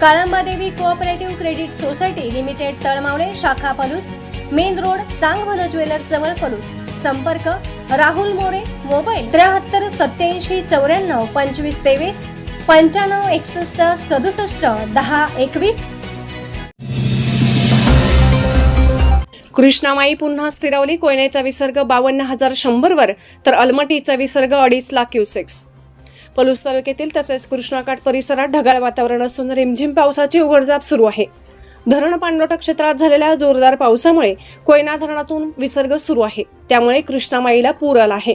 Kalambadevi cooperative credit society limited Talmavale शाखा Palus main road Changbhala jewellers जवळ पलूस. संपर्क Rahul More mobile त्र्याहत्तर सत्याऐंशी चौऱ्याण्णव पंचवीस तेवीस पंच्याण्णव एकसष्ट सदुसष्ट दहा एकवीस. कृष्णामाई पुन्हा स्थिरावली कोयनेचा विसर्ग बावन्न हजार शंभरवर तर अलमटीचा विसर्ग अडीच लाख क्युसेक्स. पलूस तालुक्यातील तसेच कृष्णाकाठ परिसरात ढगाळ वातावरण असून रिमझिम पावसाची उघडझाप सुरू आहे. धरण पाणलोट क्षेत्रात झालेल्या जोरदार पावसामुळे कोयना धरणातून विसर्ग सुरू आहे. त्यामुळे कृष्णामाईला पूर आला आहे.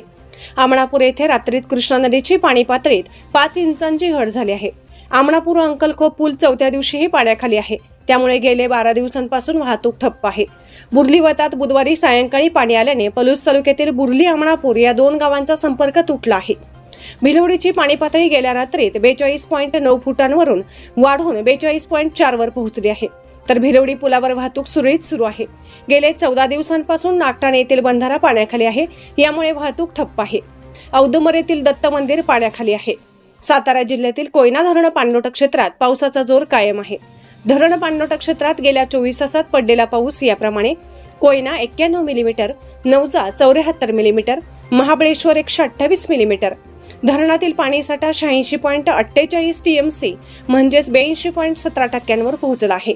आमणापूर येथे रात्रीत कृष्णा नदीची पाणी पातळीत पाच इंचांची घट झाली आहे. आमणापूर अंकलखोप पूल चौथ्या दिवशीही पाण्याखाली आहे. त्यामुळे गेले बारा दिवसांपासून वाहतूक ठप्प आहे. बुर्ली वतात बुधवारी सायंकाळी पाणी आल्याने पलूस तालुक्यातील बुर्ली आमणापूर या दोन गावांचा संपर्क तुटला आहे. भिलवडीची पाणी पातळी गेल्या रात्रीत बेचाळीस पॉईंट नऊ फुटांवरून वाढून बेचाळीस पॉईंट चारवर पोहोचली आहे. तर भिलवडी पुलावर वाहतूक सुरळीत सुरू आहे. गेले चौदा दिवसांपासून नागठाणे येथील बंधारा पाण्याखाली आहे. यामुळे वाहतूक ठप्प आहे. औदुंबर येथील दत्त मंदिर पाण्याखाली आहे. सातारा जिल्ह्यातील कोयना धरण पाणलोट क्षेत्रात पावसाचा जोर कायम आहे. धरण पाणलोट क्षेत्रात गेल्या चोवीस तासात पडलेला पाऊस याप्रमाणे कोयना एक्क्याण्णव मिलीमीटर नवजा चौऱ्याहत्तर मिलीमीटर महाबळेश्वर एकशे अठ्ठावीस मिलीमीटर धरणातील पाणीसाठा शहाऐंशी पॉईंट अठ्ठेचाळीस टी एम सी म्हणजेच ब्याऐंशी पॉईंट सतरा टक्क्यांवर पोहोचला आहे.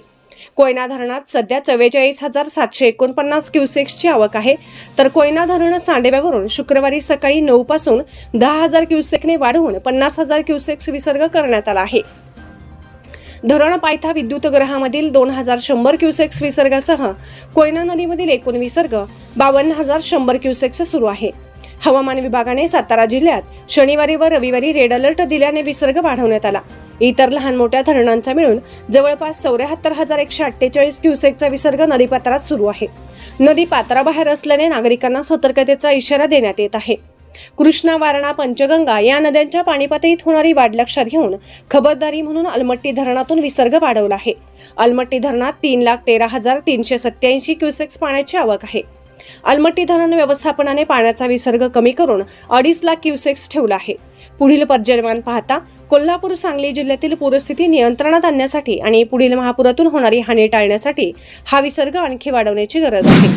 कोयना धरणात सध्या चव्वेचाळीस हजार सातशे एकोणपन्नास क्युसेक्सची आवक आहे. तर कोयना धरण सांडव्यावरून शुक्रवारी सकाळी नऊ पासून दहा हजार क्युसेकने वाढवून पन्नास हजार क्युसेक्स विसर्ग करण्यात आला आहे. धरण पायथा विद्युतगृहामधील दोन हजार शंभर क्युसेक्स विसर्गासह कोयना नदीमधील एकूण विसर्ग बावन्न हजार शंभर क्युसेक्स सुरू आहे. हवामान विभागाने सातारा जिल्ह्यात शनिवारी व रविवारी रेड अलर्ट दिल्याने विसर्ग वाढवण्यात आला. इतर लहान मोठ्या धरणांचा मिळून जवळपास चौऱ्याहत्तर हजार एकशे अठ्ठेचाळीस क्युसेकचा विसर्ग नदीपात्रात सुरू आहे. नदी पात्राबाहेर असल्याने नागरिकांना सतर्कतेचा इशारा देण्यात येत आहे. कृष्णा वारणा पंचगंगा या नद्यांच्या पाणीपातळीत होणारी वाढ लक्षात घेऊन खबरदारी म्हणून अलमट्टी धरणातून विसर्ग वाढवला आहे. अलमट्टी धरणात तीन लाख तेरा हजार तीनशे सत्याऐंशी क्युसेक्स पाण्याची आवक आहे. अलमट्टी धरण व्यवस्थापनाने पाण्याचा विसर्ग कमी करून अडीच लाख क्युसेक्स ठेवला आहे. पुढील पर्जन्यमान पाहता कोल्हापूर सांगली जिल्ह्यातील पूरस्थिती नियंत्रणात आणण्यासाठी आणि पुढील महापुरातून होणारी हानी टाळण्यासाठी हा विसर्ग आणखी वाढवण्याची गरज आहे.